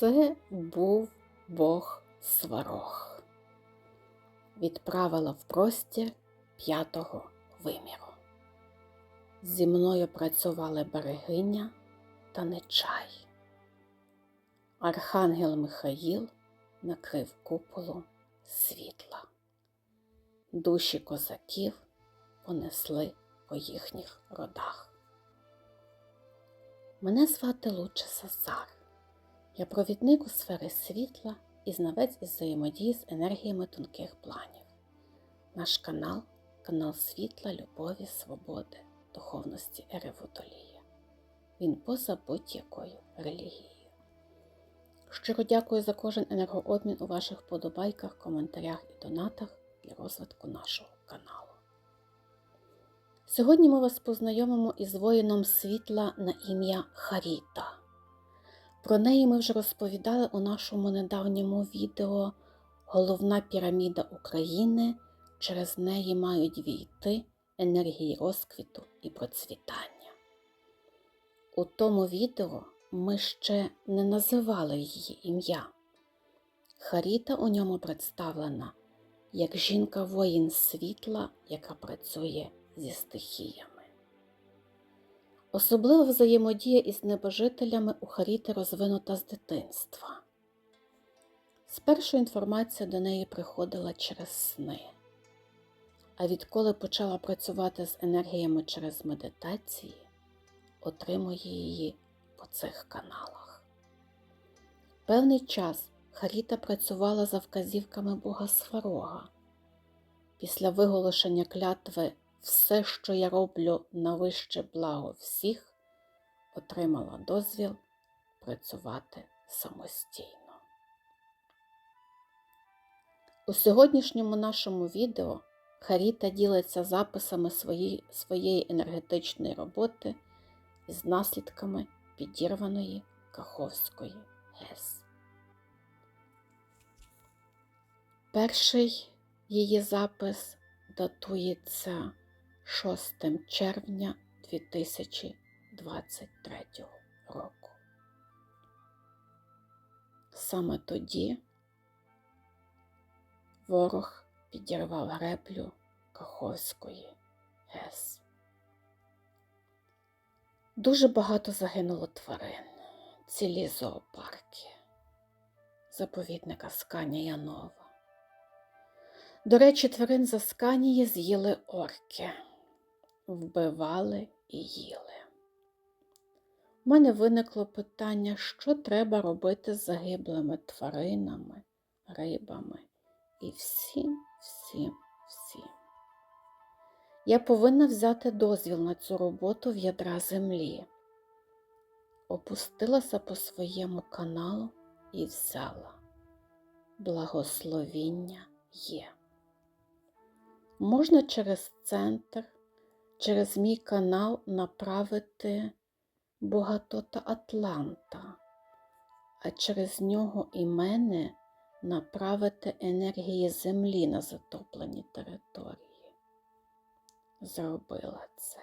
Це був Бог сварог. Відправила в простір п'ятого виміру. Зі мною працювали берегиня та нечай. Архангел Михаїл накрив куполу світла. Душі козаків понесли по їхніх родах. Мене звати Луче Сазар. Я провідник у сфери світла і знавець із взаємодії з енергіями тонких планів. Наш канал канал світла, любові, свободи, духовності Ереводолія. Він поза будь-якою релігією. Щиро дякую за кожен енергообмін у ваших подобайках, коментарях і донатах для розвитку нашого каналу. Сьогодні ми вас познайомимо із воїном світла на ім'я Харіта. Про неї ми вже розповідали у нашому недавньому відео Головна піраміда України. Через неї мають війти енергії розквіту і процвітання. У тому відео ми ще не називали її ім'я. Харіта у ньому представлена як жінка-воїн світла, яка працює зі стихіями. Особлива взаємодія із небожителями у Харіти розвинута з дитинства. Спершу інформація до неї приходила через сни, а відколи почала працювати з енергіями через медитації, отримує її по цих каналах. Певний час Харіта працювала за вказівками Бога Сварога. Після виголошення клятви все, що я роблю на вище благо всіх, отримала дозвіл працювати самостійно. У сьогоднішньому нашому відео Харіта ділиться записами своєї, своєї енергетичної роботи із наслідками підірваної Каховської ГЕС. Перший її запис датується 6 червня 2023 року. Саме тоді ворог підірвав греблю Каховської ГЕС. Дуже багато загинуло тварин, цілі зоопарки, заповідника Сканя Янова. До речі, тварин за Сканії з'їли орки, вбивали і їли. У мене виникло питання, що треба робити з загиблими тваринами, рибами і всім, всім, всім. Я повинна взяти дозвіл на цю роботу в ядра землі. Опустилася по своєму каналу і взяла. Благословіння є. Можна через центр, через мій канал направити Богатота Атланта, а через нього і мене направити енергії землі на затоплені території. Зробила це.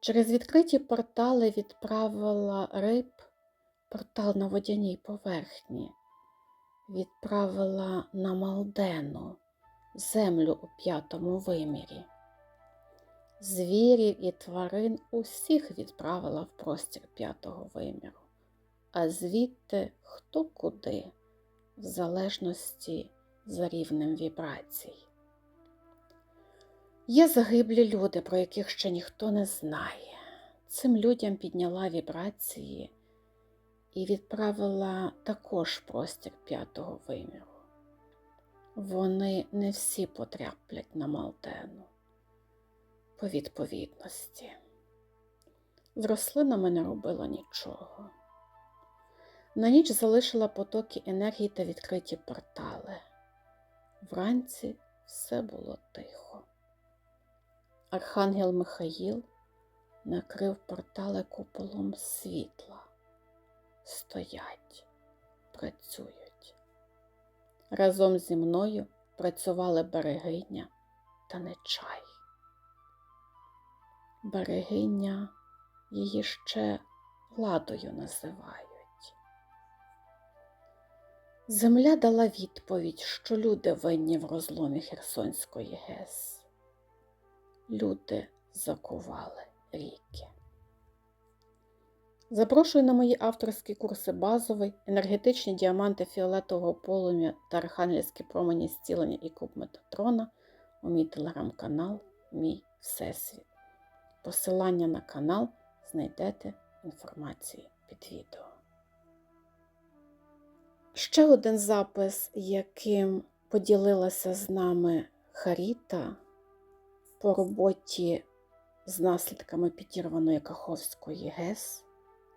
Через відкриті портали відправила риб, портал на водяній поверхні, відправила на Малдену, землю у п'ятому вимірі. Звірів і тварин усіх відправила в простір п'ятого виміру, а звідти хто куди в залежності за рівнем вібрацій. Є загиблі люди, про яких ще ніхто не знає. Цим людям підняла вібрації і відправила також простір п'ятого виміру. Вони не всі потраплять на Малтену по відповідності. З рослинами не робила нічого. На ніч залишила потоки енергії та відкриті портали. Вранці все було тихо. Архангел Михаїл накрив портали куполом світла. Стоять, працюють. Разом зі мною працювали берегиня та нечай. Берегиня її ще ладою називають. Земля дала відповідь, що люди винні в розломі Херсонської ГЕС. Люди закували ріки. Запрошую на мої авторські курси базовий, енергетичні діаманти фіолетового полум'я та архангельські промені зцілення і куб Метатрона у мій телеграм-канал Мій Всесвіт. Посилання на канал знайдете в інформації під відео. Ще один запис, яким поділилася з нами Харіта по роботі з наслідками підірваної Каховської ГЕС,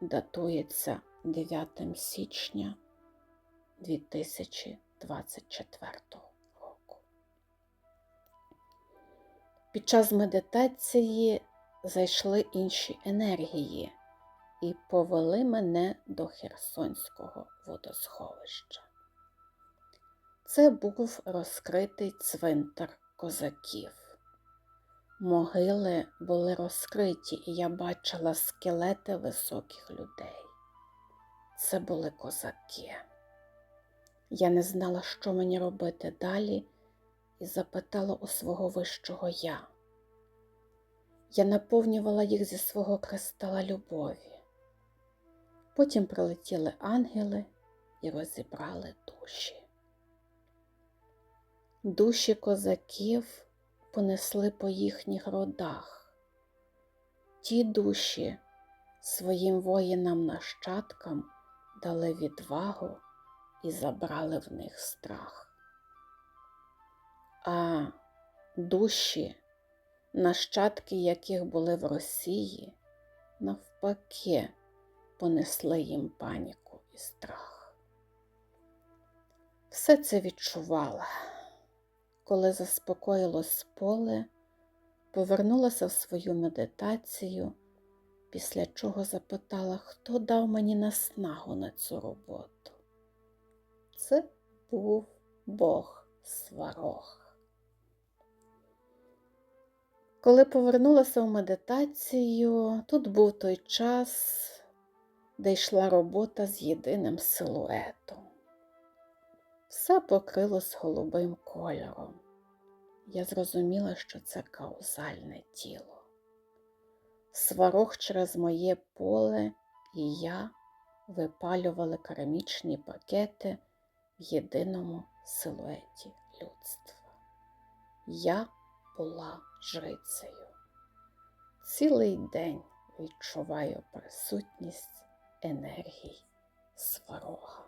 датується 9 січня 2024 року. Під час медитації зайшли інші енергії і повели мене до Херсонського водосховища. Це був розкритий цвинтар козаків. Могили були розкриті, і я бачила скелети високих людей. Це були козаки. Я не знала, що мені робити далі, і запитала у свого вищого я. Я наповнювала їх зі свого кристала любові. Потім прилетіли ангели і розібрали душі. Душі козаків понесли по їхніх родах. Ті душі своїм воїнам-нащадкам дали відвагу і забрали в них страх. А душі, нащадки яких були в Росії, навпаки, понесли їм паніку і страх. Все це відчувала. Коли заспокоїлось поле, повернулася в свою медитацію, після чого запитала, хто дав мені наснагу на цю роботу. Це був Бог Сварог. Коли повернулася в медитацію, тут був той час, де йшла робота з єдиним силуетом. Все покрилось голубим кольором. Я зрозуміла, що це каузальне тіло. Сварог через моє поле і я випалювали керамічні пакети в єдиному силуеті людства. Я була жрицею. Цілий день відчуваю присутність енергій сварога.